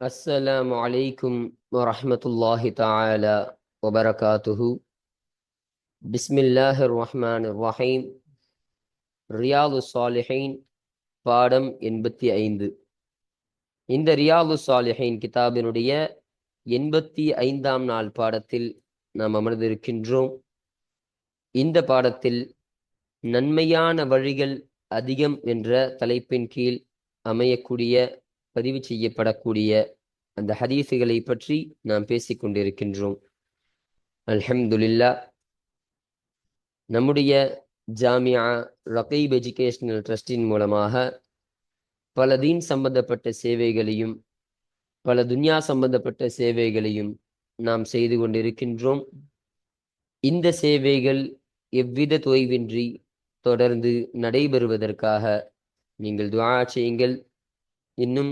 السلام عليكم ورحمة الله تعالى وبركاته بسم الله الرحمن الرحيم ரியாது சாலிஹைன் பாடம் எண்பத்தி ஐந்து இந்த ரியாது சாலிஹைன் கிதாபினுடைய எண்பத்தி ஐந்தாம் நாள் பாடத்தில் நாம் அமர்ந்திருக்கின்றோம் இந்த பாடத்தில் நன்மையான வழிகள் அதிகம் என்ற தலைப்பின் கீழ் அமையக்கூடிய பதிவு செய்யப்படக்கூடிய அந்த ஹதீஸுகளை பற்றி நாம் பேசிக் கொண்டிருக்கின்றோம். அல்ஹம்துலில்லா நம்முடைய ஜாமியா ரகீப் எஜுகேஷனல் ட்ரஸ்டின் மூலமாக பல தீன் சம்பந்தப்பட்ட சேவைகளையும் பல துன்யா சம்பந்தப்பட்ட சேவைகளையும் நாம் செய்து கொண்டிருக்கின்றோம். இந்த சேவைகள் எவ்வித தொய்வின்றி தொடர்ந்து நடைபெறுவதற்காக நீங்கள் துவா செய்யுங்கள். இன்னும்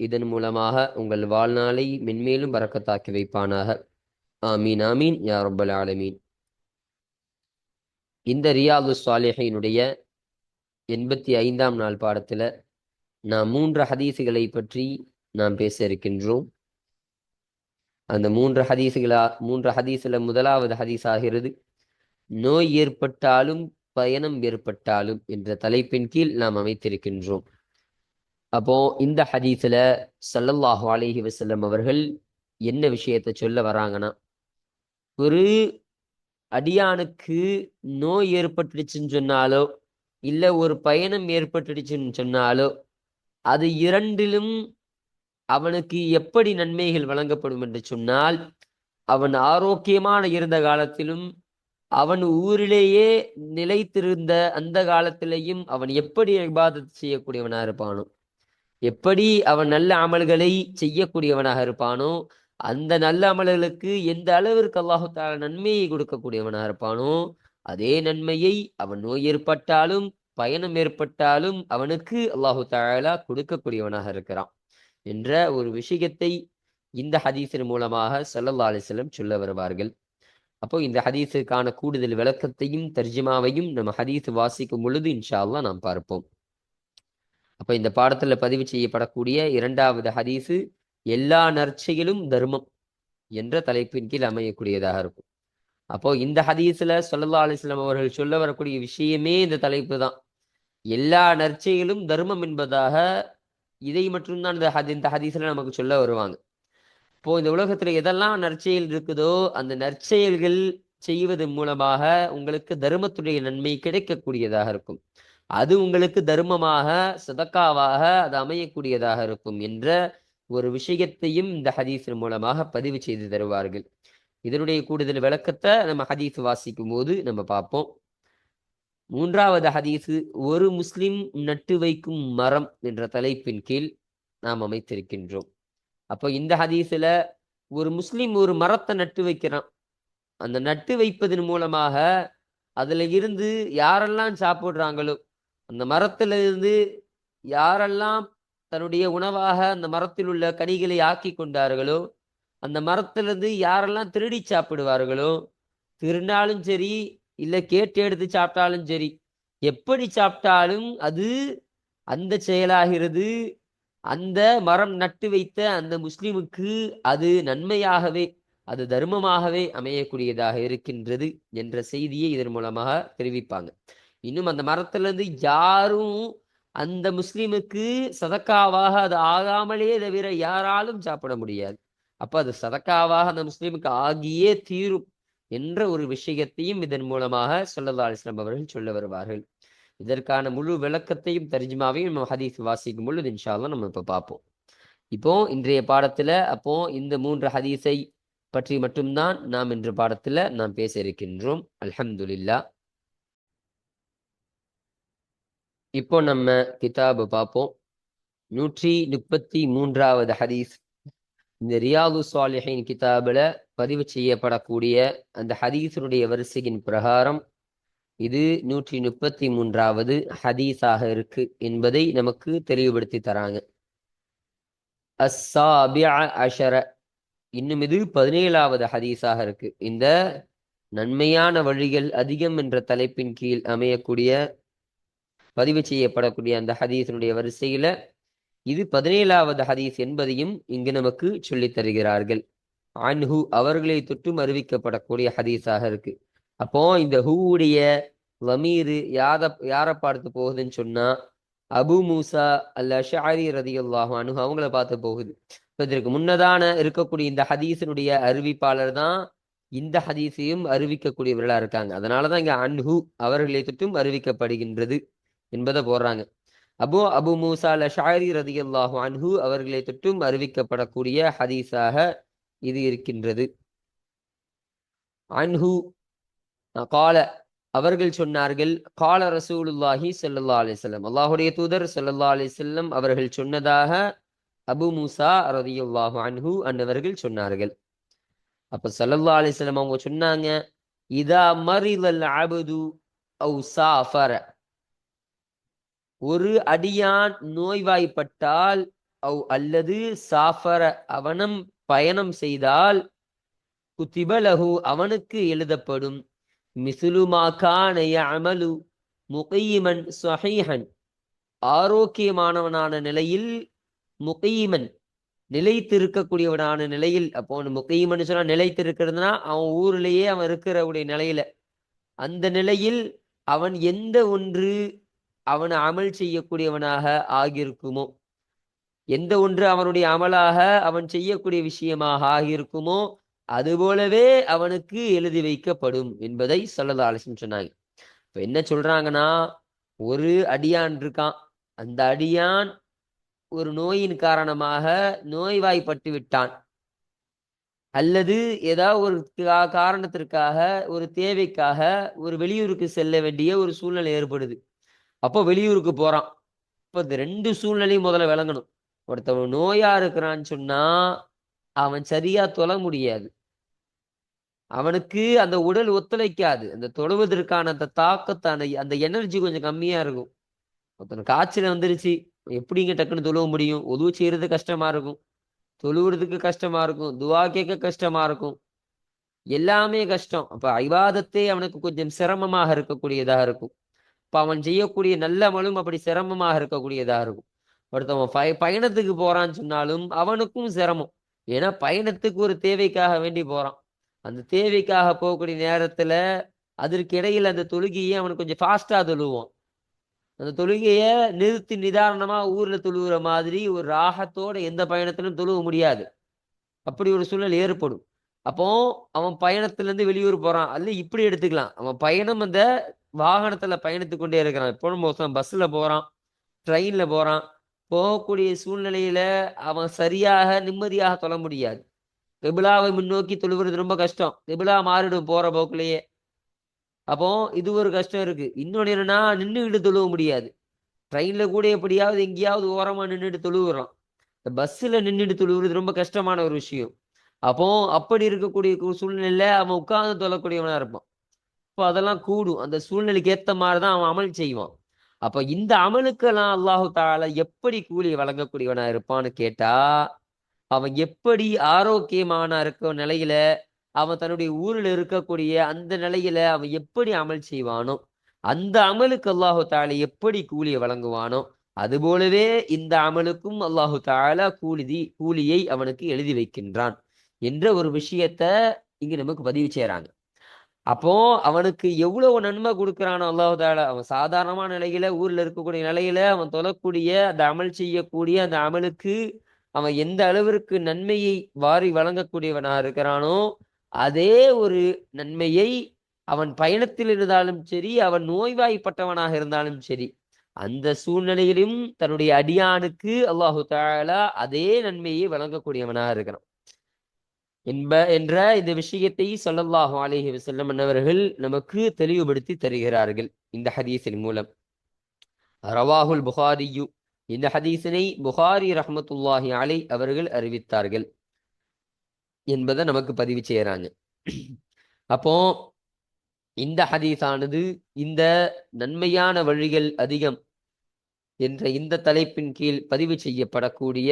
இதன் மூலமாக உங்கள் வாழ்நாளை மென்மேலும் பறக்கத்தாக்கி வைப்பானாக. ஆமீன் ஆமீன் யா ரப்பல் ஆலமீன். இந்த ரியாது சாலிஹினுடைய எண்பத்தி ஐந்தாம் நாள் பாடத்தில் நாம் மூன்று ஹதீஸுகளை பற்றி நாம் பேச இருக்கின்றோம். அந்த மூன்று ஹதீஸுகளா மூன்று ஹதீஸில் முதலாவது ஹதீஸ் ஆகிறது நோய் ஏற்பட்டாலும் பயணம் ஏற்பட்டாலும் என்ற தலைப்பின் கீழ் நாம் அமைத்திருக்கின்றோம். அப்போ இந்த ஹதீஸில் சல்லல்லாஹு அலிஹி வசல்லம் அவர்கள் என்ன விஷயத்தை சொல்ல வராங்கன்னா ஒரு அடியானுக்கு நோய் ஏற்பட்டுடுச்சுன்னு சொன்னாலோ இல்லை ஒரு பயணம் ஏற்பட்டுடுச்சுன்னு சொன்னாலோ அது இரண்டிலும் அவனுக்கு எப்படி நன்மைகள் வழங்கப்படும் என்று சொன்னால் அவன் ஆரோக்கியமான இருந்த காலத்திலும் அவன் ஊரிலேயே நிலைத்திருந்த அந்த காலத்திலையும் அவன் எப்படி விவாதத்தை செய்யக்கூடியவனா இருப்பானோ எப்படி அவன் நல்ல அமல்களை செய்யக்கூடியவனாக இருப்பானோ அந்த நல்ல அமல்களுக்கு எந்த அளவிற்கு அல்லாஹு தாலா நன்மையை கொடுக்கக்கூடியவனாக இருப்பானோ அதே நன்மையை அவன் நோய் ஏற்பட்டாலும் பயணம் ஏற்பட்டாலும் அவனுக்கு அல்லாஹு தாலா கொடுக்கக்கூடியவனாக இருக்கிறான் என்ற ஒரு விஷயத்தை இந்த ஹதீஸின் மூலமாக சல்லல்லா அலிஸ்லம் சொல்ல வருவார்கள். அப்போ இந்த ஹதீஸுக்கான கூடுதல் விளக்கத்தையும் தர்ஜிமாவையும் நம்ம ஹதீஸ் வாசிக்கும் பொழுது இன்ஷா அல்லா நாம் பார்ப்போம். அப்போ இந்த பாடத்தில் பதிவு செய்யப்படக்கூடிய இரண்டாவது ஹதீஸு எல்லா நற்செயலும் தர்மம் என்ற தலைப்பின் கீழ் அமையக்கூடியதாக இருக்கும். அப்போ இந்த ஹதீஸில் சொல்லல்லா அலிஸ்லாம் அவர்கள் சொல்ல வரக்கூடிய விஷயமே இந்த தலைப்பு தான். எல்லா நற்செயலும் தர்மம் என்பதாக இதை மட்டும்தான் இந்த ஹதி இந்த ஹதீஸில் நமக்கு சொல்ல வருவாங்க. இப்போ இந்த உலகத்தில் எதெல்லாம் நற்செயல் இருக்குதோ அந்த நற்செயல்கள் செய்வதன் மூலமாக உங்களுக்கு தர்மத்துடைய நன்மை கிடைக்கக்கூடியதாக இருக்கும். அது உங்களுக்கு தர்மமாக சதக்காவாக அது அமையக்கூடியதாக இருக்கும் என்ற ஒரு விஷயத்தையும் இந்த ஹதீஸின் மூலமாக பதிவு செய்து தருவார்கள். இதனுடைய கூடுதல் விளக்கத்தை நம்ம ஹதீஸ் வாசிக்கும் போது நம்ம பார்ப்போம். மூன்றாவது ஹதீஸு ஒரு முஸ்லிம் நட்டு வைக்கும் மரம் என்ற தலைப்பின் கீழ் நாம் அமைத்திருக்கின்றோம். அப்போ இந்த ஹதீஸில் ஒரு முஸ்லிம் ஒரு மரத்தை நட்டு வைக்கிறான். அந்த நட்டு வைப்பதன் மூலமாக அதில் இருந்து யாரெல்லாம் சாப்பிட்றாங்களோ அந்த மரத்திலிருந்து யாரெல்லாம் தன்னுடைய உணவாக அந்த மரத்தில் உள்ள கனிகளை ஆக்கி கொண்டார்களோ அந்த மரத்திலிருந்து யாரெல்லாம் திருடி சாப்பிடுவார்களோ திருநாளும் சரி இல்லை கேட்டு எடுத்து சாப்பிட்டாலும் சரி எப்படி சாப்பிட்டாலும் அது அந்த செயலாகிறது. அந்த மரம் நட்டு வைத்த அந்த முஸ்லிமுக்கு அது நன்மையாகவே அது தர்மமாகவே அமையக்கூடியதாக இருக்கின்றது என்ற செய்தியை இதன் மூலமாக தெரிவிப்பாங்க. இன்னும் அந்த மரத்திலிருந்து யாரும் அந்த முஸ்லீமுக்கு சதக்காவாக அது ஆகாமலே தவிர யாராலும் சாப்பிட முடியாது. அப்போ அது சதக்காவாக அந்த முஸ்லீமுக்கு ஆகியே தீரும் என்ற ஒரு விஷயத்தையும் இதன் மூலமாக சொல்லல்லா அலிஸ்லாம் அவர்கள் சொல்ல வருவார்கள். இதற்கான முழு விளக்கத்தையும் தர்ஜிமாவையும் நம்ம ஹதீஸ் வாசிக்கும் பொழுது இன்ஷால்லாம் நம்ம இப்போ பார்ப்போம். இப்போ இன்றைய பாடத்துல அப்போ இந்த மூன்று ஹதீஸை பற்றி மட்டும்தான் நாம் இன்று பாடத்துல நாம் பேச இருக்கின்றோம். அலமதுல்லா இப்போ நம்ம கிதாபு பார்ப்போம். நூற்றி முப்பத்தி மூன்றாவது ஹதீஸ். இந்த ரியாது சாலிஹின் கிதாபில் பதிவு செய்யப்படக்கூடிய அந்த ஹதீஸினுடைய வரிசையின் பிரகாரம் இது நூற்றி முப்பத்தி மூன்றாவது ஹதீஸாக இருக்கு என்பதை நமக்கு தெளிவுபடுத்தி தராங்க. அஸ்ஸாபிஅ அஷர. இன்னும் இது பதினேழாவது ஹதீஸாக இருக்கு. இந்த நன்மையான வழிகள் அதிகம் என்ற தலைப்பின் கீழ் அமையக்கூடிய பதிவு செய்யப்படக்கூடிய அந்த ஹதீஸினுடைய வரிசையில இது பதினேழாவது ஹதீஸ் என்பதையும் இங்கு நமக்கு சொல்லித் தருகிறார்கள். அன்ஹு அவர்களை தொட்டும் அறிவிக்கப்படக்கூடிய ஹதீஸாக இருக்கு. அப்போ இந்த ஹூவுடைய வமீரு யாத யாரை பார்த்து போகுதுன்னு சொன்னா அபு மூசா அல்ல ஷாரி ரதி அல்லாஹு அனுகு அவங்கள பார்த்து போகுது. இப்போ இதற்கு முன்னதான இருக்கக்கூடிய இந்த ஹதீஸினுடைய அறிவிப்பாளர் தான் இந்த ஹதீஸையும் அறிவிக்கக்கூடியவர்களா இருக்காங்க. அதனாலதான் இங்க அன்ஹு அவர்களை தொட்டும் அறிவிக்கப்படுகின்றது. என்பதை போடுறாங்க. அபு அபு மூசா அல் ரதி அல்லாஹு அன்ஹு அவர்களை தொட்டும் அறிவிக்கப்படக்கூடிய ஹதீஸாக இது இருக்கின்றது. அன்ஹு கால அவர்கள் சொன்னார்கள் கால ரசூலுல்லாஹி சல்லா அலிசல்லம் அல்லாஹுடைய தூதர் சல்லா அலிசல்லம் அவர்கள் சொன்னதாக அபு மூசா ரதியுல்லாஹு அன்ஹு அன்னவர்கள் சொன்னார்கள். அப்ப சல்லா அலைஹி அவங்க சொன்னாங்க இதா மரிதல் அபுது அவு சாஃபர. ஒரு அடியான் நோய்வாய்ப்பட்டால் அவ் அல்லது சாஃபர அவனம் பயணம் செய்தால் குத்திபலகு அவனுக்கு எழுதப்படும். மிசுலுமா அமலு யஅமலு சஹீஹன். ஆரோக்கியமானவனான நிலையில் முகீமன் நிலைத்திருக்கக்கூடியவனான நிலையில் அப்போ முகீமன் சொன்னா நிலைத்திருக்கிறதுனா அவன் ஊர்லயே அவன் இருக்கிறவுடைய நிலையில. அந்த நிலையில் அவன் எந்த ஒன்று அவனை அமல் செய்யக்கூடியவனாக ஆகியிருக்குமோ? எந்த ஒன்று அவனுடைய அமலாக அவன் செய்யக்கூடிய விஷயமாக ஆகியிருக்குமோ அதுபோலவே அவனுக்கு எழுதி வைக்கப்படும் என்பதை சொல்லத அலசின்னு சொன்னாங்க. இப்ப என்ன சொல்றாங்கன்னா ஒரு அடியான் இருக்கான். அந்த அடியான் ஒரு நோயின் காரணமாக நோய்வாய்ப்பட்டு விட்டான். அல்லது ஏதாவது ஒரு காரணத்திற்காக ஒரு தேவைக்காக ஒரு வெளியூருக்கு செல்ல வேண்டிய ஒரு சூழ்நிலை ஏற்படுது. அப்போ வெளியூருக்கு போறான். இப்போ இந்த ரெண்டு சூழ்நிலையும் முதல்ல விளங்கணும். ஒருத்தவன் நோயா இருக்கிறான்னு சொன்னா அவன் சரியா தொழ முடியாது. அவனுக்கு அந்த உடல் ஒத்துழைக்காது. அந்த தொழுவதற்கான அந்த தாக்கத்தான அந்த எனர்ஜி கொஞ்சம் கம்மியா இருக்கும். ஒருத்தன் காய்ச்சல் வந்துருச்சு. எப்படிங்க டக்குன்னு தொழுவ முடியும்? உதவு செய்யறது கஷ்டமா இருக்கும். தொழுவுறதுக்கு கஷ்டமா இருக்கும். துவா கேட்க கஷ்டமா இருக்கும். எல்லாமே கஷ்டம். அப்ப ஐவாதத்தே அவனுக்கு கொஞ்சம் சிரமமாக இருக்கக்கூடியதாக இருக்கும். இப்ப அவன் செய்யக்கூடிய நல்ல அமலும் அப்படி சிரமமாக இருக்கக்கூடியதாக இருக்கும். ஒருத்தவன் பய பயணத்துக்கு போகிறான்னு சொன்னாலும் அவனுக்கும் சிரமம். ஏன்னா பயணத்துக்கு ஒரு தேவைக்காக வேண்டி போறான். அந்த தேவைக்காக போகக்கூடிய நேரத்துல அதற்கு இடையில் அந்த தொழுகையை அவனுக்கு கொஞ்சம் ஃபாஸ்டா தொழுவான். அந்த தொழுகையை நிறுத்தி நிதானமாக ஊர்ல தொழுகிற மாதிரி ஒரு ராகத்தோட எந்த பயணத்திலும் தொழுவ முடியாது. அப்படி ஒரு சூழ்நிலை ஏற்படும். அப்போ அவன் பயணத்துல இருந்து வெளியூர் போறான். அல்ல இப்படி எடுத்துக்கலாம். அவன் பயணம் அந்த வாகனத்துல பயணித்து கொண்டே இருக்கிறான். இப்போ மோசம் பஸ்ல போறான். ட்ரெயின்ல போறான். போகக்கூடிய சூழ்நிலையில அவன் சரியாக நிம்மதியாக தொழ முடியாது. கபிலாவை முன்னோக்கி தொழுவது ரொம்ப கஷ்டம். கபிலா மாறிடும் போற போக்குலயே. அப்போ இது ஒரு கஷ்டம் இருக்கு. இன்னொன்று என்னன்னா நின்றுக்கிட்டு தொழுவ முடியாது. ட்ரெயின்ல கூட எப்படியாவது எங்கேயாவது ஓரமா நின்றுட்டு தொழுவுறோம் இந்த பஸ்ஸில் நின்றுட்டு தொழுவுறது ரொம்ப கஷ்டமான ஒரு விஷயம். அப்போ அப்படி இருக்கக்கூடிய சூழ்நிலையில் சூழ்நிலையில அவன் உட்கார்ந்து தொழக்கூடியவனா இருப்பான். அப்போ அதெல்லாம் கூடும். அந்த சூழ்நிலைக்கு ஏற்ற மாதிரி தான் அவன் அமல் செய்வான். அப்போ இந்த அமலுக்கெல்லாம் அல்லாஹு தால எப்படி கூலி வழங்கக்கூடியவனா இருப்பான்னு கேட்டா அவன் எப்படி ஆரோக்கியமான இருக்க நிலையில அவன் தன்னுடைய ஊரில் இருக்கக்கூடிய அந்த நிலையில அவன் எப்படி அமல் செய்வானோ அந்த அமலுக்கு அல்லாஹு தாலா எப்படி கூலியை வழங்குவானோ அதுபோலவே இந்த அமலுக்கும் அல்லாஹு தாலா கூலிதி கூலியை அவனுக்கு எழுதி வைக்கின்றான். என்ற ஒரு விஷயத்த இங்க நமக்கு பதிவு செய்யறாங்க அப்போ அவனுக்கு எவ்வளவு நன்மை கொடுக்குறானோ அல்லாஹு தாலா அவன் சாதாரணமான நிலையில ஊர்ல இருக்கக்கூடிய நிலையில அவன் தொழக்கூடிய அந்த அமல் செய்யக்கூடிய அந்த அமலுக்கு அவன் எந்த அளவிற்கு நன்மையை வாரி வழங்கக்கூடியவனா இருக்கிறானோ அதே ஒரு நன்மையை அவன் பயணத்தில் இருந்தாலும் சரி அவன் நோய்வாய்ப்பட்டவனாக இருந்தாலும் சரி அந்த சூழ்நிலையிலும் தன்னுடைய அடியானுக்கு அல்லாஹு தாலா அதே நன்மையை வழங்கக்கூடியவனாக இருக்கிறான். என்ப என்ற இந்த விஷயத்தை சொல்லல்லாஹு அலிஹி வசல்லம் அன்னவர்கள் நமக்கு தெளிவுபடுத்தி தருகிறார்கள் இந்த ஹதீஸின் மூலம். ரவாஹுல் புகாரியு இந்த ஹதீஸினை புகாரி ரஹமத்துல்லாஹி அலை அவர்கள் அறிவித்தார்கள் என்பதை நமக்கு பதிவு செய்யறாங்க. அப்போ இந்த ஹதீஸானது இந்த நன்மையான வழிகள் அதிகம் என்ற இந்த தலைப்பின் கீழ் பதிவு செய்யப்படக்கூடிய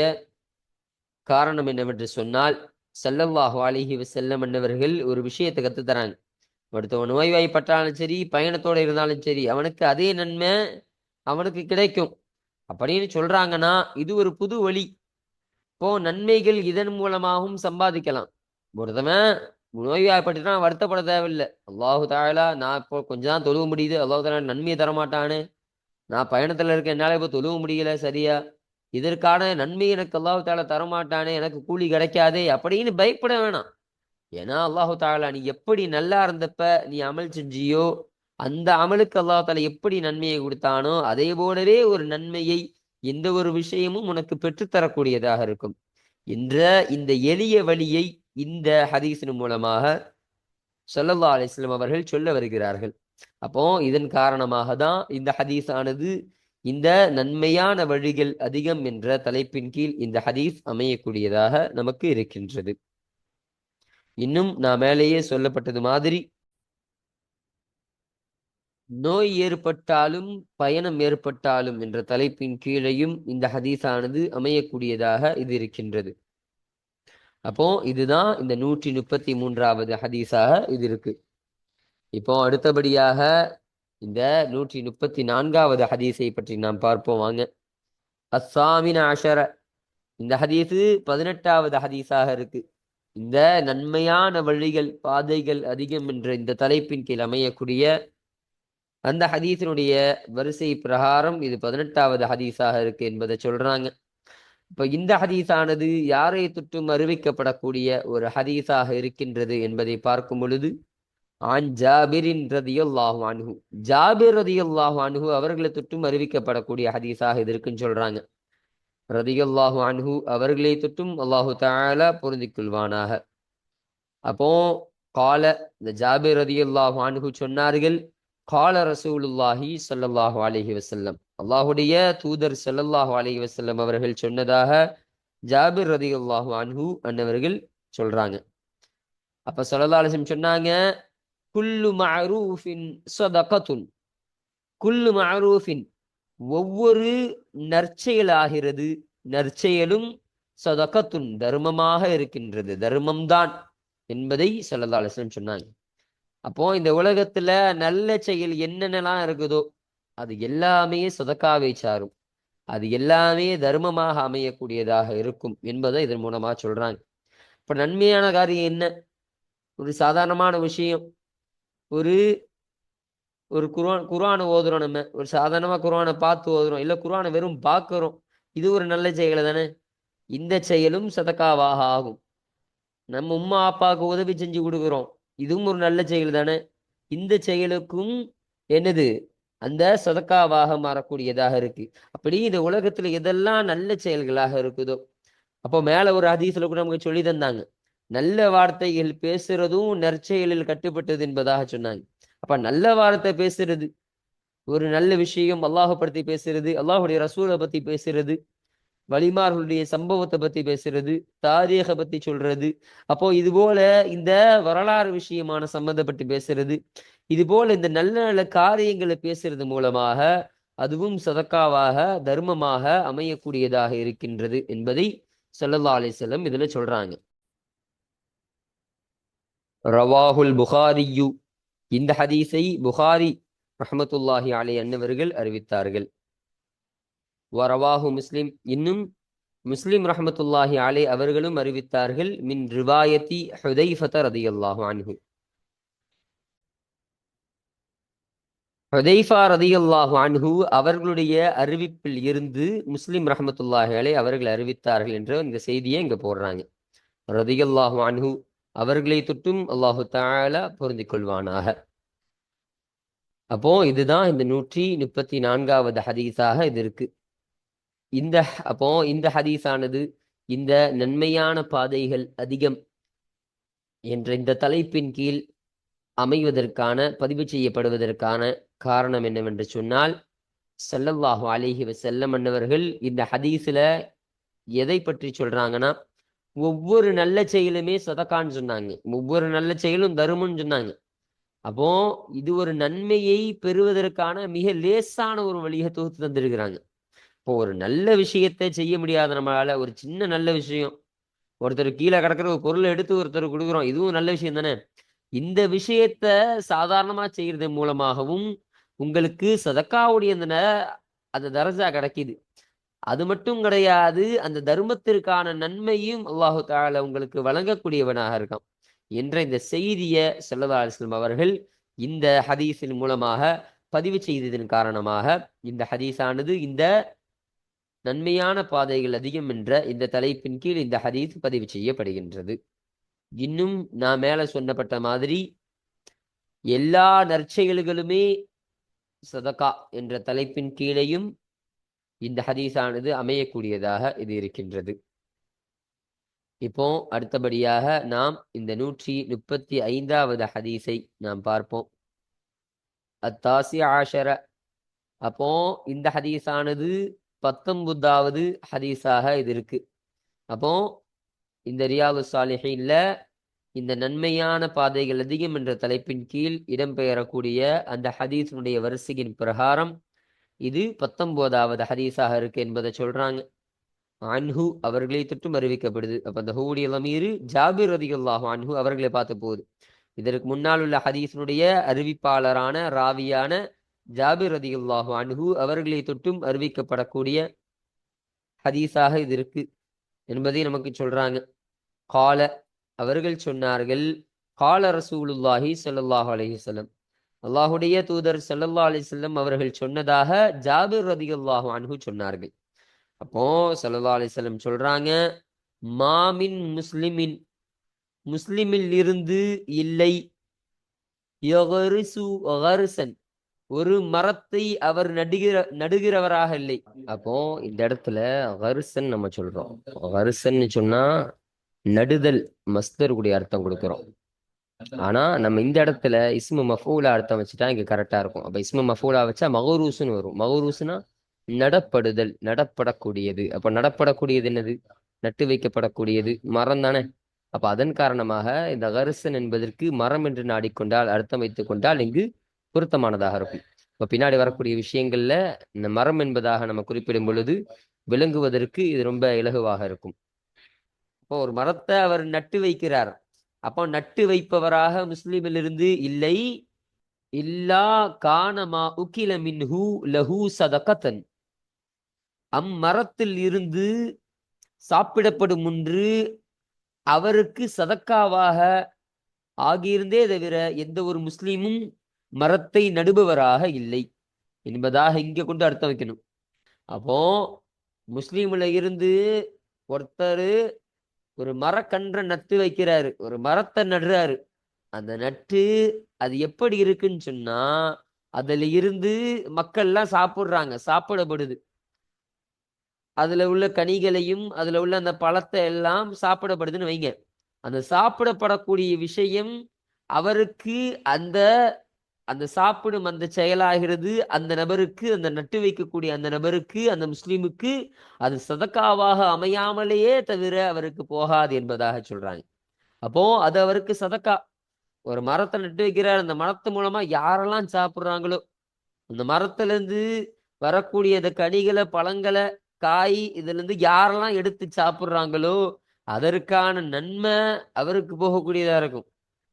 காரணம் என்னவென்று சொன்னால் செல்லல்லாஹு அலைஹி செல்லம் என்னவர்கள் ஒரு விஷயத்தை கத்து தராங்க ஒருத்தவன் நோய்வாய்ப்பட்டாலும் சரி பயணத்தோட இருந்தாலும் சரி அவனுக்கு அதே நன்மை அவனுக்கு கிடைக்கும். அப்படின்னு சொல்றாங்கன்னா இது ஒரு புது வழி. இப்போ நன்மைகள் இதன் மூலமாகவும் சம்பாதிக்கலாம். ஒருத்தவன் நோய்வாய்ப்பட்டுனா வருத்தப்பட தேவையில்லை. அல்லாஹு தாயலா நான் இப்போ கொஞ்சம் தான் தொழுவ முடியுது அல்லாஹு தாலா நன்மையை தரமாட்டானே. நான் பயணத்துல இருக்க என்னால் இப்போ தொழுவ முடியல சரியா? இதற்கான நன்மை எனக்கு அல்லாஹு தாலா தரமாட்டானே எனக்கு கூலி கிடைக்காதே அப்படின்னு பயப்பட வேணாம். ஏன்னா அல்லாஹு தாலா நீ எப்படி நல்லா இருந்தப்ப நீ அமல் செஞ்சியோ அந்த அமலுக்கு அல்லாஹு தாலா எப்படி நன்மையை கொடுத்தானோ அதே போலவே ஒரு நன்மையை எந்த ஒரு விஷயமும் உனக்கு பெற்றுத்தரக்கூடியதாக இருக்கும். என்ற இந்த எளிய வழியை இந்த ஹதீஸின் மூலமாக சொல்லல்லா அலைஹி அவர்கள் சொல்ல வருகிறார்கள். அப்போ இதன் காரணமாக தான் இந்த ஹதீஸ் ஆனது இந்த நன்மையான வழிகள் அதிகம் என்ற தலைப்பின் கீழ் இந்த ஹதீஸ் அமையக்கூடியதாக நமக்கு இருக்கின்றது. இன்னும் நான் மேலேயே சொல்லப்பட்டது மாதிரி நோய் ஏற்பட்டாலும் பயணம் ஏற்பட்டாலும் என்ற தலைப்பின் கீழையும் இந்த ஹதீஸானது அமையக்கூடியதாக இது இருக்கின்றது. அப்போ இதுதான் இந்த நூற்றி முப்பத்தி மூன்றாவது ஹதீஸாக இது இருக்கு. இப்போ அடுத்தபடியாக இந்த நூற்றி முப்பத்தி நான்காவது ஹதீஸை பற்றி நாம் பார்ப்போம் வாங்க. அஸ்ஸாமின் அஷர. இந்த ஹதீஸு பதினெட்டாவது ஹதீஸாக இருக்கு. இந்த நன்மையான வழிகள் பாதைகள் அதிகம் என்ற இந்த தலைப்பின் கீழ் அமையக்கூடிய அந்த ஹதீஸினுடைய வரிசை பிரகாரம் இது பதினெட்டாவது ஹதீஸாக இருக்கு என்பதை சொல்றாங்க. இப்ப இந்த ஹதீஸானது யாரை தொற்றும் அறிவிக்கப்படக்கூடிய ஒரு ஹதீஸாக இருக்கின்றது என்பதை பார்க்கும் பொழுது ஆன் ஜாபிரின் ரதியுல்லாஹு அனுகு ஜாபிர் ரதியுல்லாஹு அனுகு அவர்களை தொட்டும் அறிவிக்கப்படக்கூடிய ஹதீஸாக இது இருக்குன்னு சொல்றாங்க. ரதியுல்லாஹு அனுகு அவர்களை தொட்டும் அல்லாஹு தாலா பொருந்திக் கொள்வானாக அப்போ கால இந்த ஜாபிர் ரதியுல்லாஹு அனுகு சொன்னார்கள் கால ரசூலுல்லாஹி ஸல்லல்லாஹு அலஹி வசல்லம் அல்லாஹுடைய தூதர் ஸல்லல்லாஹு அலஹி வசல்லம் அவர்கள் சொன்னதாக ஜாபிர் ரதியுல்லாஹு அன்ஹு அன்னவர்கள் சொல்றாங்க. அப்ப சொல்லலாலசம் சொன்னாங்க குல்லு மஅரூஃபின் ஸதகத்துன் குல்லு மஅரூஃபின் ஒவ்வொரு நற்செயலாகிறது. நற்செயலும் சதகத்துன் தர்மமாக இருக்கின்றது. தர்மம்தான் என்பதை ஸல்லல்லாஹு சொன்னாங்க. அப்போ இந்த உலகத்துல நல்ல செயல் என்னென்னலாம் இருக்குதோ அது எல்லாமே சதக்காவை சாரும். அது எல்லாமே தர்மமாக அமையக்கூடியதாக இருக்கும் என்பதை இதன் மூலமா சொல்றாங்க. இப்ப நன்மையான காரியம் என்ன? ஒரு சாதாரணமான விஷயம். ஒரு ஒரு குர்ஆன் குர்ஆனை ஓதுறோம் நம்ம. ஒரு சாதாரணமாக குர்ஆனை பார்த்து ஓதுறோம். இல்லை குர்ஆனை வெறும் பார்க்குறோம். இது ஒரு நல்ல செயல் தானே? இந்த செயலும் சதக்காவாக ஆகும். நம்ம உம்மா அப்பாவுக்கு உதவி செஞ்சு கொடுக்குறோம். இதுவும் ஒரு நல்ல செயல் தானே? இந்த செயலுக்கும் என்னது? அந்த சதக்காவாக மாறக்கூடியதாக இருக்கு. அப்படி இந்த உலகத்துல எதெல்லாம் நல்ல செயல்களாக இருக்குதோ. அப்போ மேல ஒரு ஹதீஸ்ல கூட நமக்கு சொல்லி தந்தாங்க. நல்ல வார்த்தைகள் பேசுறதும் நற்செயலில் கட்டுப்பட்டது என்பதாக சொன்னாங்க. அப்ப நல்ல வார்த்தை பேசுறது ஒரு நல்ல விஷயம் அல்லாஹை பற்றி பேசுறது அல்லாஹுடைய ரசூலை பத்தி பேசுறது வலிமார்களுடைய சம்பவத்தை பத்தி பேசுறது தாரீக பத்தி சொல்றது அப்போ இது போல இந்த வரலாறு விஷயமான சம்பந்தப்பட்டு பேசுறது இது போல இந்த நல்ல நல்ல காரியங்களை பேசுறது மூலமாக அதுவும் சதக்காவாக தர்மமாக அமையக்கூடியதாக இருக்கின்றது என்பதை ஸல்லல்லாஹு அலிசல்லம் இதுல சொல்றாங்க. ரவாஹுல் புகாரியு. இந்த ஹதீஸை புகாரி ரஹமத்துல்லாஹி அலை அன்னவர்கள் அறிவித்தார்கள். வரவாஹு முஸ்லிம். இன்னும் முஸ்லிம் ரஹமத்துல்லாஹி அலை அவர்களும் அறிவித்தார்கள். மின் ரிவாயத்தி ஹுதைஃபத ரதியுல்லாஹு அன்ஹு. ஹுதைஃபா ரதியுல்லாஹு அன்ஹு அவர்களுடைய அறிவிப்பில் இருந்து முஸ்லிம் ரஹமத்துல்லாஹி அலை அவர்கள் அறிவித்தார்கள் என்ற இந்த செய்தியை இங்க போடுறாங்க. ரதியுல்லாஹு அன்ஹு அவர்களை தொட்டும் அல்லாஹு தாலா பொருந்திக் கொள்வானாக அப்போ இதுதான் இந்த நூற்றி முப்பத்தி நான்காவது ஹதீஸாக இது இருக்கு. இந்த அப்போ இந்த ஹதீஸானது இந்த நன்மையான பாதைகள் அதிகம் என்ற இந்த தலைப்பின் கீழ் அமைவதற்கான பதிவு செய்யப்படுவதற்கான காரணம் என்னவென்று சொன்னால் ஸல்லல்லாஹு அலைஹி செல்லம் அன்னவர்கள் இந்த ஹதீஸில் எதை பற்றி சொல்றாங்கன்னா ஒவ்வொரு நல்ல செயலுமே சதக்கான்னு சொன்னாங்க. ஒவ்வொரு நல்ல செயலும் தருமம்னு சொன்னாங்க. அப்போ இது ஒரு நன்மையை பெறுவதற்கான மிக லேசான ஒரு வழியை தொகுத்து தந்திருக்கிறாங்க. இப்போ ஒரு நல்ல விஷயத்தை செய்ய முடியாத நம்மளால ஒரு சின்ன நல்ல விஷயம் ஒருத்தர் கீழே கிடக்கிற ஒரு பொருளை எடுத்து ஒருத்தர் கொடுக்குறோம் இதுவும் நல்ல விஷயம் தானே? இந்த விஷயத்த சாதாரணமா செய்யறது மூலமாகவும் உங்களுக்கு சதக்காவுடைய அந்த அந்த தரஜா கிடைக்குது. அது மட்டும் கிடையாது அந்த தர்மத்திற்கான நன்மையும் அல்லாஹு தால உங்களுக்கு வழங்கக்கூடியவனாக இருக்கான். என்ற இந்த செய்தியை சல்லா அலிஸ்லம் அவர்கள் இந்த ஹதீஸின் மூலமாக பதிவு செய்ததன் காரணமாக இந்த ஹதீஸானது இந்த நன்மையான பாதைகள் அதிகம் என்ற இந்த தலைப்பின் கீழ் இந்த ஹதீஸ் பதிவு செய்யப்படுகின்றது. இன்னும் நான் மேலே சொன்னப்பட்ட மாதிரி எல்லா நற்செயல்களுமே சதகா என்ற தலைப்பின் கீழேயும் இந்த ஹதீஸானது அமையக்கூடியதாக இது இருக்கின்றது. இப்போ அடுத்தபடியாக நாம் இந்த நூற்றி முப்பத்தி ஐந்தாவது ஹதீஸை நாம் பார்ப்போம். அத்தாசி ஆஷர. அப்போ இந்த ஹதீஸானது பத்தொன்பதாவது ஹதீஸாக இது இருக்கு. அப்போ இந்த ரியாது சாலிஹின்ல இந்த நன்மையான பாதைகள் அதிகம் என்ற தலைப்பின் கீழ் இடம்பெயரக்கூடிய அந்த ஹதீஸினுடைய வரிசையின் பிரகாரம் இது பத்தொன்பதாவது ஹதீஸாக இருக்கு என்பதை சொல்றாங்க. அன்ஹு அவர்களை தொட்டும் அறிவிக்கப்படுது. அப்ப அந்த ஹூடைய லமீரு ஜாபிர் ரதியுல்லாஹு அன்ஹு அவர்களை பார்த்து போகுது. இதற்கு முன்னால் உள்ள ஹதீஸினுடைய அறிவிப்பாளரான ராவியான ஜாபிர் ரதியுல்லாஹு அன்ஹு அவர்களை தொட்டும் அறிவிக்கப்படக்கூடிய ஹதீஸாக இது இருக்கு என்பதை நமக்கு சொல்றாங்க. கால அவர்கள் சொன்னார்கள் கால ரசூலுல்லாஹி ஸல்லல்லாஹு அலைஹி வஸல்லம். அல்லாஹுடைய தூதர் ஸல்லல்லாஹு அலி செல்லம் அவர்கள் சொன்னதாக ஜாபிர் ரதியுல்லாஹு அன்ஹு சொன்னார்கள். அப்போ ஸல்லல்லாஹு அலி செல்லம் சொல்றாங்க மாமின் முஸ்லிமின் முஸ்லிமில் இருந்து இல்லை. ஒரு மரத்தை அவர் நடுகிற நடுகிறவராக இல்லை. அப்போ இந்த இடத்துல கர்சன் நம்ம சொல்றோம். கர்சன்னு சொன்னா நடுதல் மஸ்தருடைய அர்த்தம் கொடுக்கிறோம். ஆனா நம்ம இந்த இடத்துல இஸ்மு மஃபூலா அர்த்தம் வச்சுட்டா இங்க கரெக்டா இருக்கும். அப்ப இஸ்மு மஃபூலா வச்சா மகரூசுன்னு வரும். மகரூசுனா நடப்படுதல் நடப்படக்கூடியது. அப்ப நடப்படக்கூடியது என்னது? நட்டு வைக்கப்படக்கூடியது. மரம் தானே. அப்ப அதன் காரணமாக இந்த கருசன் என்பதற்கு மரம் என்று நாடிக்கொண்டால் அர்த்தம் வைத்துக் கொண்டால் இங்கு பொருத்தமானதாக இருக்கும். இப்ப பின்னாடி வரக்கூடிய விஷயங்கள்ல இந்த மரம் என்பதாக நம்ம குறிப்பிடும் பொழுது விளங்குவதற்கு இது ரொம்ப இலகுவாக இருக்கும். இப்போ ஒரு மரத்தை அவர் நட்டு வைக்கிறார். அப்போ நட்டு வைப்பவராக முஸ்லிமிலிருந்து இல்லை. இல்லா கானமா உக்கில மின்ஹு லஹு சதகத்தன். அம்மரத்தில் இருந்து சாப்பிடப்படும் ஒன்று அவருக்கு சதக்காவாக ஆகியிருந்தே தவிர எந்த ஒரு முஸ்லீமும் மரத்தை நடுபவராக இல்லை. என்பதாக இங்க கொண்டு அர்த்தம் வைக்கணும். அப்போ முஸ்லீம்ல இருந்து ஒருத்தர் ஒரு மரக்கன்றை நட்டு வைக்கிறாரு. ஒரு மரத்தை நடுறாரு. அந்த நட்டு அது எப்படி இருக்குன்னு சொன்னா அதுல இருந்து மக்கள்லாம் சாப்பிடுறாங்க. சாப்பிடப்படுது. அதுல உள்ள கனிகளையும் அதுல உள்ள அந்த பழத்தை எல்லாம் சாப்பிடப்படுதுன்னு வைங்க. அந்த சாப்பிடப்படக்கூடிய விஷயம் அவருக்கு அந்த அந்த சாப்பிடும் அந்த செயலாகிறது அந்த நபருக்கு அந்த நட்டு வைக்கக்கூடிய அந்த நபருக்கு அந்த முஸ்லீமுக்கு அது சதக்காவாக அமையாமலேயே தவிர அவருக்கு போகாது என்பதாக சொல்றாங்க. அப்போ அது அவருக்கு சதக்கா. ஒரு மரத்தை நட்டு வைக்கிறார் அந்த மரத்து மூலமா யாரெல்லாம் சாப்பிட்றாங்களோ அந்த மரத்துல இருந்து வரக்கூடிய அந்த கனிகளை பழங்களை காய் இதுல இருந்து யாரெல்லாம் எடுத்து சாப்பிட்றாங்களோ அதற்கான நன்மை அவருக்கு போகக்கூடியதா இருக்கும்.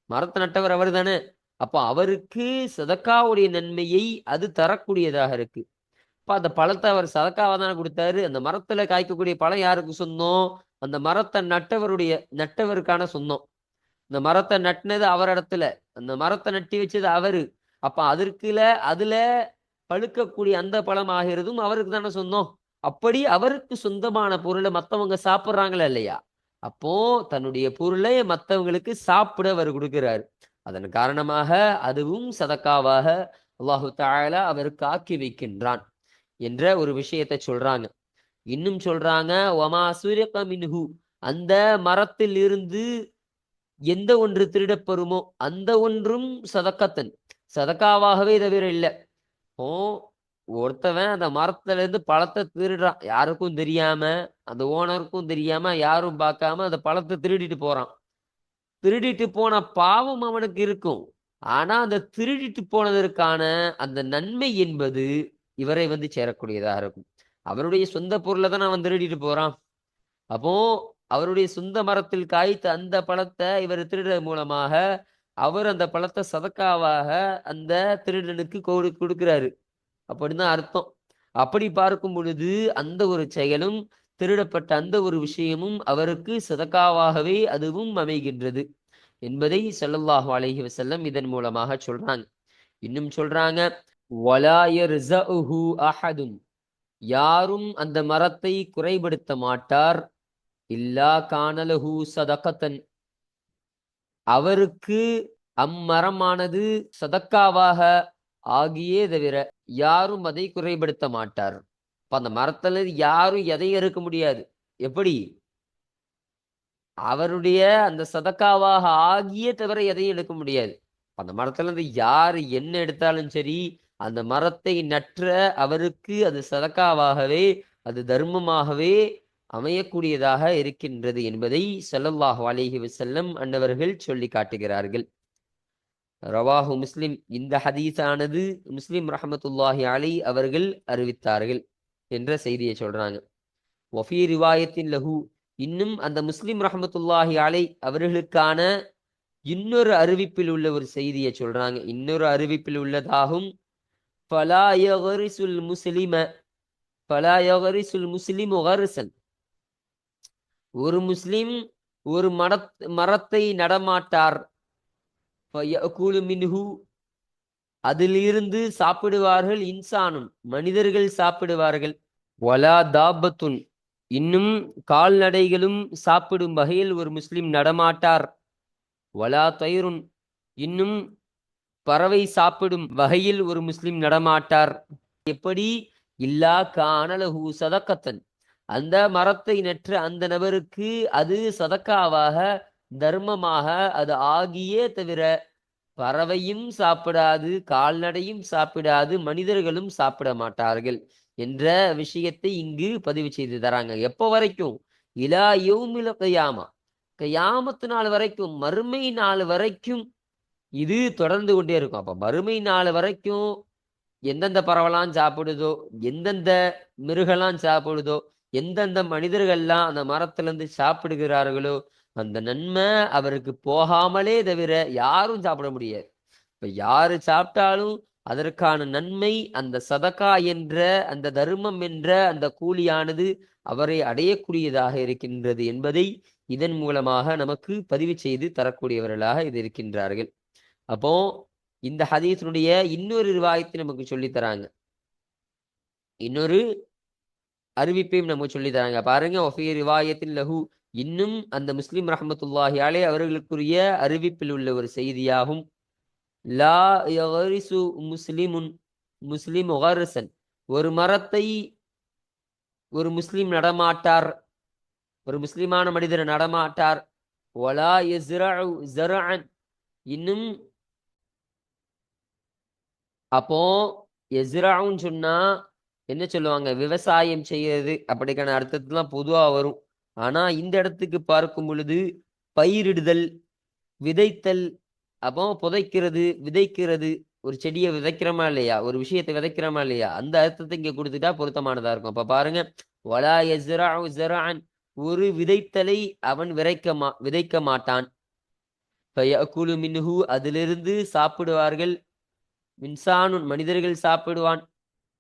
மரத்தை நட்டவர் அவர் தானே அப்போ அவருக்கு சதக்காவுடைய நன்மையை அது தரக்கூடியதாக இருக்கு. இப்போ அந்த பழத்தை அவர் சதக்காவை தானே கொடுத்தாரு? அந்த மரத்துல காய்க்கக்கூடிய பழம் யாருக்கு சொந்தம்? அந்த மரத்தை நட்டவருடைய நட்டவருக்கான சொந்தம். இந்த மரத்தை நட்டினது அவர் இடத்துல. அந்த மரத்தை நட்டி வச்சது அவரு. அப்ப அதற்குல அதுல பழுக்கக்கூடிய அந்த பழம் ஆகிறதும் அவருக்கு தானே சொந்தம். அப்படி அவருக்கு சொந்தமான பொருளை மற்றவங்க சாப்பிட்றாங்களா இல்லையா? அப்போ தன்னுடைய பொருளை மற்றவங்களுக்கு சாப்பிட அவர் கொடுக்கிறாரு. அதன் காரணமாக அதுவும் சதக்காவாக அல்லாஹு தாலா அவருக்கு ஆக்கி வைக்கின்றான் என்ற ஒரு விஷயத்தை சொல்றாங்க. இன்னும் சொல்றாங்க ஒமா சூரியக மின்ஹு. அந்த மரத்தில் இருந்து எந்த ஒன்று திருடப்பெறுமோ அந்த ஒன்றும் சதக்கத்தன். சதக்காவாகவே தவிர இல்லை. ஓ ஒருத்தவன் அந்த மரத்துல இருந்து பழத்தை திருடுறான். யாருக்கும் தெரியாம அந்த ஓனருக்கும் தெரியாம யாரும் பார்க்காம அந்த பழத்தை திருடிட்டு போறான். திருடிட்டு போன பாவம் அவனுக்கு இருக்கும். ஆனா அந்த திருடிட்டு போனதற்கான அந்த நன்மை என்பது இவரை வந்து சேரக்கூடியதாக இருக்கும். அவருடைய சொந்த பொருளை தான் அவன் திருடிட்டு போறான். அப்போ அவருடைய சொந்த மரத்தில் காய்த்த அந்த பழத்தை இவர் திருடுறது மூலமாக அவர் அந்த பழத்தை சதக்காவாக அந்த திருடனுக்கு கொடு கொடுக்கிறாரு. தான் அர்த்தம். அப்படி பார்க்கும் பொழுது அந்த ஒரு செயலும் திருடப்பட்ட அந்த ஒரு விஷயமும் அவருக்கு சதக்காவாகவே அதுவும் அமைகின்றது. என்பதை சல்லல்லாஹு அலஹி வசல்லம் இதன் மூலமாக சொல்றாங்க. இன்னும் சொல்றாங்க "வலா அஹதுன். யாரும் அந்த மரத்தை குறைபடுத்த மாட்டார். இல்லா கானலஹு சதகத்தன். அவருக்கு அம்மரமானது சதக்காவாக ஆகியே தவிர யாரும் அதை குறைபடுத்த மாட்டார். இப்போ அந்த மரத்துல யாரும் எதையும் இருக்க முடியாது. எப்படி? அவருடைய அந்த சதக்காவாக ஆகிய தவிர எதையும் எடுக்க முடியாது. அந்த மரத்துல இருந்து யார் என்ன எடுத்தாலும் சரி அந்த மரத்தை நற்ற அவருக்கு அது சதக்காவாகவே அது தர்மமாகவே அமையக்கூடியதாக இருக்கின்றது என்பதை செல்லல்லாஹ் அலைஹி வசல்லம் அன்னவர்கள் சொல்லி காட்டுகிறார்கள். ரவாஹு முஸ்லிம். இந்த ஹதீஸானது முஸ்லிம் ரஹமத்துல்லாஹி அலி அவர்கள் அறிவித்தார்கள். என்ற செய்தியை சொல்றாங்க. ஒஃபி ரிவாயத்தின் லஹு இன்னும் அந்த முஸ்லிம் ரஹமத்துல்லாஹி அலை அவர்களுக்கான இன்னொரு அறிவிப்பில் உள்ள ஒரு செய்தியை சொல்றாங்க. இன்னொரு அறிவிப்பில் உள்ளதாகும் பலாயகரிசுல் முஸ்லிம பலாயகரிசுல் முஸ்லிம் ஒகரிசன் ஒரு முஸ்லிம் ஒரு மரத் மரத்தை நடமாட்டார். மின்ஹு அதிலிருந்து சாப்பிடுவார்கள் இன்சானும். மனிதர்கள் சாப்பிடுவார்கள். வலா தாபத்துன். இன்னும் கால்நடைகளும் சாப்பிடும் வகையில் ஒரு முஸ்லிம் நடமாட்டார். வலா தயிருன். இன்னும் பறவை சாப்பிடும் வகையில் ஒரு முஸ்லிம் நடமாட்டார். எப்படி? இல்லா கானலஹு சதக்கத்தன். அந்த மரத்தை நற்ற அந்த நபருக்கு அது சதக்காவாக தர்மமாக அது ஆகியே தவிர பறவையும் சாப்பிடாது கால்நடையும் சாப்பிடாது மனிதர்களும் சாப்பிட மாட்டார்கள் என்ற விஷயத்தை இங்கு பதிவு செய்து தராங்க. எப்போ வரைக்கும்? இலா யோமில கையாமா. கையாமத்து நாள் வரைக்கும் மறுமை நாள் வரைக்கும் இது தொடர்ந்து கொண்டே இருக்கும். அப்ப மறுமை நாள் வரைக்கும் எந்தெந்த பறவைலாம் சாப்பிடுதோ எந்தெந்த மிருகலாம் சாப்பிடுதோ எந்தெந்த மனிதர்கள்லாம் அந்த மரத்துல இருந்து சாப்பிடுகிறார்களோ அந்த நன்மை அவருக்கு போகாமலே தவிர யாரும் சாப்பிட முடியாது. இப்ப யாரு சாப்பிட்டாலும் அதற்கான நன்மை அந்த சதகா என்ற அந்த தர்மம் என்ற அந்த கூலியானது அவரை அடையக்கூடியதாக இருக்கின்றது என்பதை இதன் மூலமாக நமக்கு பதிவு செய்து தரக்கூடியவர்களாக இது இருக்கின்றார்கள். அப்போ இந்த ஹதீஸினுடைய இன்னொரு ரிவாயத்தை நமக்கு சொல்லித் தராங்க. இன்னொரு அறிவிப்பையும் நமக்கு சொல்லி தராங்க. பாருங்க ஒஃபி ரிவாயத்தின் லஹு இன்னும் அந்த முஸ்லிம் ரஹமத்துல்லாஹி அலே அவர்களுக்குரிய அறிவிப்பில் உள்ள ஒரு செய்தியாகும். லா யரிசு முஸ்லிமுன் முஸ்லிம் ஒகரிசன் ஒரு மரத்தை ஒரு முஸ்லிம் நடமாட்டார். ஒரு முஸ்லிமான மனிதர் நடமாட்டார். ஒலா யஸ்ரஉ இன்னும் அப்போ எஸ்ராவுன்னு சொன்னா என்ன சொல்லுவாங்க? விவசாயம் செய்யறது. அப்படிக்கான அர்த்தத்துலாம் பொதுவா வரும். ஆனா இந்த இடத்துக்கு பார்க்கும் பொழுது பயிரிடுதல் விதைத்தல் அப்போ புதைக்கிறது விதைக்கிறது ஒரு செடியை விதைக்கிறோமா இல்லையா? ஒரு விஷயத்தை விதைக்கிறோமா இல்லையா? அந்த அர்த்தத்தை இங்க கொடுத்துட்டா பொருத்தமானதா இருக்கும். அப்ப பாருங்க வலா யஸ்ரஉ ஒரு விதைத்தலை அவன் விதைக்க மா விதைக்க மாட்டான். ஃபயஅகுலு மின்ஹு அதிலிருந்து சாப்பிடுவார்கள். மின்சானுன் மனிதர்கள் சாப்பிடுவான்.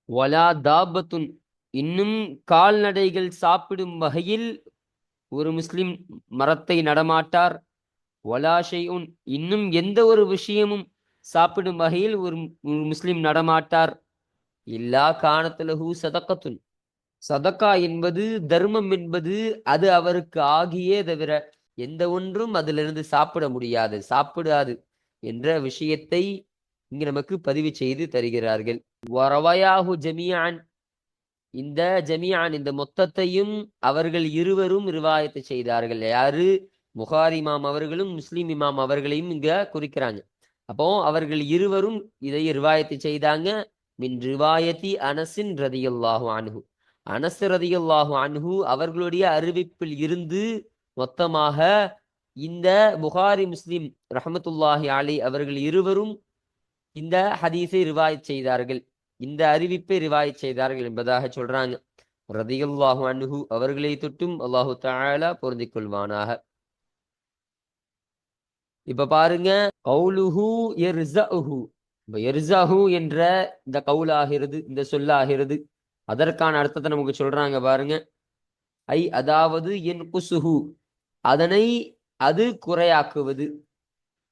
வலா தாபத்துன் இன்னும் கால்நடைகள் சாப்பிடும் வகையில் ஒரு முஸ்லிம் மரத்தை நடமாட்டார். வலா இன்னும் எந்த ஒரு விஷயமும் சாப்பிடும் வகையில் ஒரு ஒரு முஸ்லிம் நடமாட்டார். இல்லா காணத்துலகு சதக்கத்துன். சதக்கா என்பது தர்மம் என்பது அது அவருக்கு ஆகியே தவிர எந்த ஒன்றும் அதிலிருந்து சாப்பிட முடியாது சாப்பிடாது என்ற விஷயத்தை இங்கு நமக்கு பதிவு செய்து தருகிறார்கள். வரவயாஹு ஜமியான் இந்த ஜமியான் இந்த மொத்தத்தையும் அவர்கள் இருவரும் ரிவாயத்து செய்தார்கள். யாரு? புகார் இமாம் அவர்களும் முஸ்லீம் இமாம் அவர்களையும் இங்க குறிக்கிறாங்க. அப்போ அவர்கள் இருவரும் இதை ரிவாயத்து செய்தாங்க. மின் ரிவாயத்தி அனசின் ரதியுல்லாஹு அன்ஹு. அனஸ் ரதியுல்லாஹு அனுகு அவர்களுடைய அறிவிப்பில் இருந்து மொத்தமாக இந்த புகாரி முஸ்லிம் ரஹமத்துல்லாஹி அலி அவர்கள் இருவரும் இந்த ஹதீஸை ரிவாயத் செய்தார்கள். இந்த அறிவிப்பை ரிவாய் செய்தார்கள் என்பதாக சொல்றாங்க. ரதியுல்லாஹு அனுகு அவர்களை தொட்டும் அல்லாஹு தஆலா பொருந்திக் கொள்வானாக இப்ப பாருங்க கவுலுஹு எர்சஹு. இப்ப எர்சஹு என்ற இந்த கவுலாகிறது இந்த சொல்லாகிறது. அதற்கான அர்த்தத்தை நமக்கு சொல்றாங்க பாருங்க. ஐ அதாவது என் குசுஹு. அதனை அது குறையாக்குவது.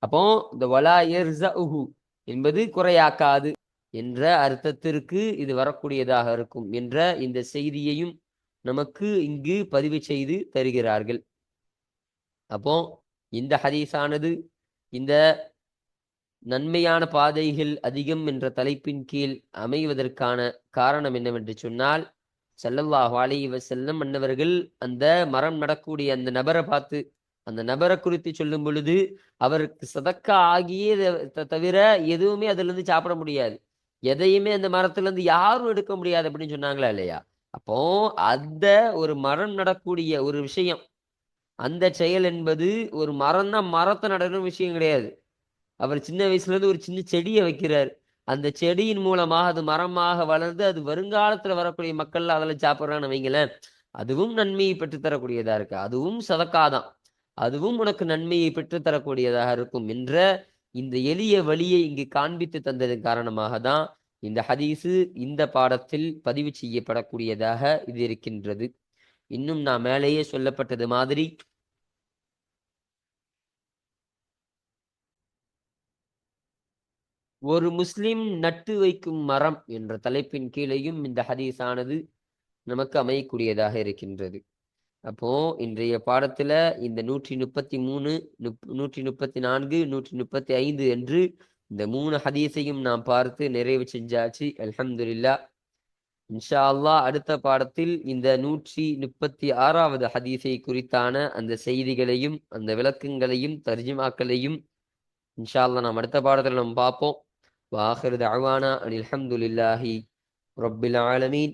அப்போ இந்த வலா எர்சஹு என்பது குறையாக்காது. என்ற அர்த்தத்திற்கு இது வரக்கூடியதாக இருக்கும் என்ற இந்த செய்தியையும் நமக்கு இங்கு பதிவு செய்து தருகிறார்கள். அப்போ இந்த ஹதீஸானது இந்த நன்மையான பாதைகள் அதிகம் என்ற தலைப்பின் கீழ் அமைவதற்கான காரணம் என்னவென்று சொன்னால் செல்லல்லாஹ் அலைஹி செல்லம் மன்னவர்கள் அந்த மரம் நடக்கூடிய அந்த நபரை பார்த்து அந்த நபரை குறித்து சொல்லும் பொழுது அவருக்கு சதக்கா ஆகியே தவிர எதுவுமே அதுல இருந்து சாப்பிட முடியாது. எதையுமே அந்த மரத்துலேருந்து யாரும் எடுக்க முடியாது அப்படின்னு சொன்னாங்களா இல்லையா? அப்போ அந்த ஒரு மரம் நடக்கூடிய ஒரு விஷயம். அந்த செயல் என்பது ஒரு மரம் தான். மரத்தை நடணும் விஷயம் கிடையாது. அவர் சின்ன வயசுல இருந்து ஒரு சின்ன செடியை வைக்கிறார். அந்த செடியின் மூலமாக அது மரமாக வளர்ந்து அது வருங்காலத்துல வரக்கூடிய மக்கள் அதில் சாப்பிட்றான்னு வைங்களேன். அதுவும் நன்மையை பெற்றுத்தரக்கூடியதா இருக்கு. அதுவும் சதக்காதான். அதுவும் உனக்கு நன்மையை பெற்றுத்தரக்கூடியதாக இருக்கும் என்ற இந்த எளிய வழியை இங்கு காண்பித்து தந்ததன் காரணமாக தான் இந்த ஹதீஸு இந்த பாடத்தில் பதிவு செய்யப்படக்கூடியதாக இது இருக்கின்றது. இன்னும் நான் மேலேயே சொல்லப்பட்டது மாதிரி ஒரு முஸ்லிம் நட்டு வைக்கும் மரம் என்ற தலைப்பின் கீழேயும் இந்த ஹதீஸானது நமக்கு அமையக்கூடியதாக இருக்கின்றது. அப்போ இன்றைய பாடத்துல இந்த நூற்றி முப்பத்தி மூணு நுப் நூற்றி முப்பத்தி நான்கு நூற்றி முப்பத்தி ஐந்து என்று இந்த மூணு ஹதீஸையும் நாம் பார்த்து நிறைவு செஞ்சாச்சு. அலமதுல்லா இன்ஷா அல்லாஹ் அடுத்த பாடத்தில் இந்த நூற்றி முப்பத்தி ஆறாவது ஹதீஸை குறித்தான அந்த செய்திகளையும் அந்த விளக்கங்களையும் தர்ஜிமாக்களையும் இன்ஷா அல்லாஹ் நாம் அடுத்த பாடத்தில் நாம் பார்ப்போம். வாஹிர் தஅவானா அனில் ஹம்துலில்லாஹி ஆலமீன்.